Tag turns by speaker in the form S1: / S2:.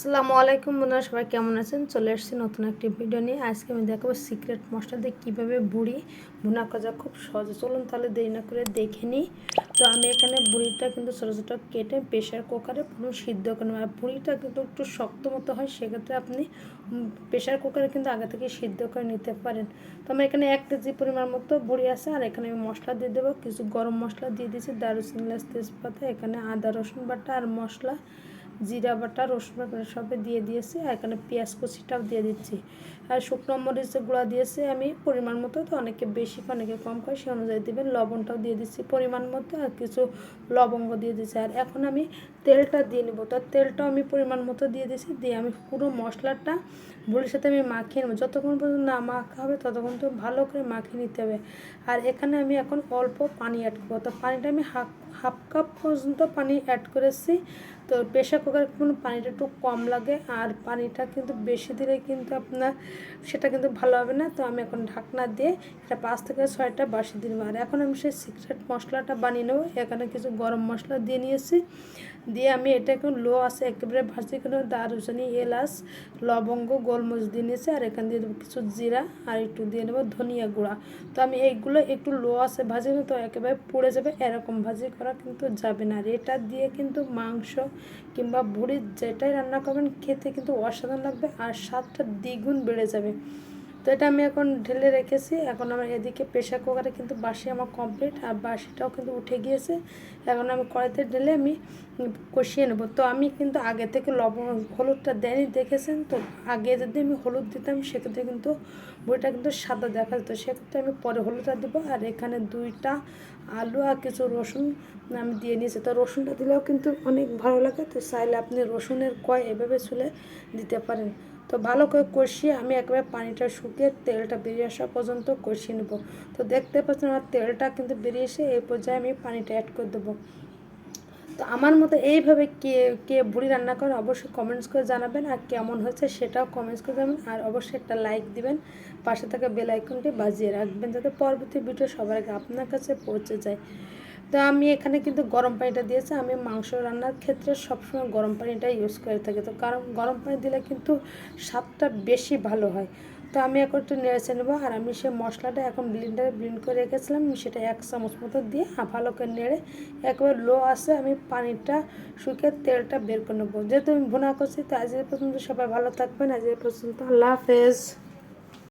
S1: আসসালামু আলাইকুম বন্ধুরা, সবাই কেমন আছেন? চলে এসেছি নতুন একটি ভিডিও নিয়ে। আজকে আমি দেখাবো সিক্রেট মশলা দিয়ে কীভাবে বুড়ি ভুনা কাজা খুব সহজে। চলুন তাহলে দেরি না করে দেখে নিই। তো আমি এখানে বুড়িটা কিন্তু ছোটো ছোটো কেটে প্রেশার কুকারে পুরো সিদ্ধ করে আর বুড়িটা কিন্তু একটু শক্ত মতো হয়, সেক্ষেত্রে আপনি প্রেশার কুকারে কিন্তু আগে থেকে সিদ্ধ করে নিতে পারেন। তো আমার এখানে এক কেজি পরিমাণ মতো বুড়ি আছে, আর এখানে আমি মশলা দিয়ে দেবো। কিছু গরম মশলা দিয়ে দিয়েছি, দারুচিনি তেজপাতা, এখানে আদা, রসুন বাটা আর মশলা। জিরা বাটা, রসুন সবে দিয়ে দিয়েছি, আর এখানে পেঁয়াজ কুচিটাও দিয়ে দিচ্ছি। আর শুকনো মরিচ গুঁড়া দিয়েছি আমি, পরিমাণ মতো তো অনেকে বেশি অনেকে কম করে সে অনুযায়ী দেবেন। লবণটাও দিয়ে দিচ্ছি পরিমাণ মতো, আর কিছু লবঙ্গ দিয়ে দিচ্ছি। আর এখন আমি তেলটা দিয়ে নেব। তো তেলটাও আমি পরিমাণ মতো দিয়ে দিচ্ছি দিয়ে আমি পুরো মশলাটা বুড়ির সাথে আমি মাখিয়ে নেব। যতক্ষণ পর্যন্ত না মাখা হবে, ততক্ষণ তো ভালো করে মাখিয়ে নিতে হবে। আর এখানে আমি এখন অল্প পানি অ্যাড করব। তো পানিটা আমি হাফ হাফ কাপ পর্যন্ত পানি অ্যাড করেছি। তো প্রেশার কুকার কোনো পানিটা একটু কম লাগে আর পানিটা কিন্তু বেশি দিলে কিন্তু আপনার সেটা কিন্তু ভালো হবে না। তো আমি এখন ঢাকনা দিয়ে এটা পাঁচ থেকে ছয়টা বাসি দিন আর এখন আমি সেই সিক্রেট মশলাটা বানিয়ে নেব। এখানে কিছু গরম মশলা দিয়ে নিয়েছি। দিয়ে আমি এটা এখন লো আছে একেবারে ভাজি করে দারুচানি, এলাচ, লবঙ্গ, গোলমরিচ দিয়ে নিয়েছি। আর এখান দিয়ে দেবো কিছু জিরা আর একটু দিয়ে নেব ধনিয়া গুঁড়া। তো আমি এইগুলো একটু লো আছে ভাজি তো একেবারে পড়ে যাবে। এরকম ভাজি করা কিন্তু যাবে না। আর এটা দিয়ে কিন্তু মাংস কিংবা বুড়ি যেটাই রান্না করবেন খেতে কিন্তু অসাধারণ লাগবে আর স্বাদটা দ্বিগুণ বেড়ে যাবে। তো এটা আমি এখন ঢেলে রেখেছি। এখন আমার এদিকে প্রেশার কুকারে কিন্তু বাসি আমার কমপ্লিট আর বাসিটাও কিন্তু উঠে গিয়েছে। এখন আমি কড়াইতে ঢেলে আমি কষিয়ে নেব। তো আমি কিন্তু আগে থেকে লবণ, হলুদটা দেয়নি, দেখেছেন? তো আগে যদি আমি হলুদ দিতাম, সেক্ষেত্রে কিন্তু বইটা কিন্তু সাদা দেখা যেত। সেক্ষেত্রে আমি পরে হলুদটা দেবো, আর এখানে দুইটা আলু আর কিছু রসুন আমি দিয়ে নিয়েছি। তো রসুনটা দিলেও কিন্তু অনেক ভালো লাগে। তো চাইলে আপনি রসুনের কয় এভাবে ছুলে দিতে পারেন। তো ভালো করে কষিয়ে আমি একবার পানিটা শুকিয়ে তেলটা বেরিয়ে আসা পর্যন্ত কষিয়ে নেব। তো দেখতে পাচ্ছেন আমার তেলটা কিন্তু বেরিয়ে এসে এই পর্যায়ে আমি পানিটা অ্যাড করে দেবো। তো আমার মতো এইভাবে কে কে বুড়ি রান্না করেন অবশ্যই কমেন্টস করে জানাবেন আর কেমন হয়েছে সেটাও কমেন্টস করে জানাবেন। আর অবশ্যই একটা লাইক দিবেন, পাশে থাকা বেল আইকনটি বাজিয়ে রাখবেন যাতে পরবর্তী ভিডিও সবার আগে আপনার কাছে পৌঁছে যায়। তো আমি এখানে কিন্তু গরম পানিটা দিয়েছি। আমি মাংস রান্নার ক্ষেত্রে সবসময় গরম পানিটা ইউজ করে থাকি। তো কারণ গরম পানি দিলে কিন্তু স্বাদটা বেশি ভালো হয়। তো আমি এখন একটু নেড়েছে নেব। আর আমি সে মশলাটা এখন ব্লিন্ডারে ব্লিন্ড করে রেখেছিলাম। সেটা এক চামচ মতো দিয়ে ভালো করে নেড়ে একবার লো আসে আমি পানিটা শুকিয়ে তেলটা বের করে নেব। যেহেতু আমি ভুনা করছি, তো আজকের পর্যন্ত সবাই ভালো থাকবেন। আজকের পর্যন্ত আল্লাহ হাফেজ।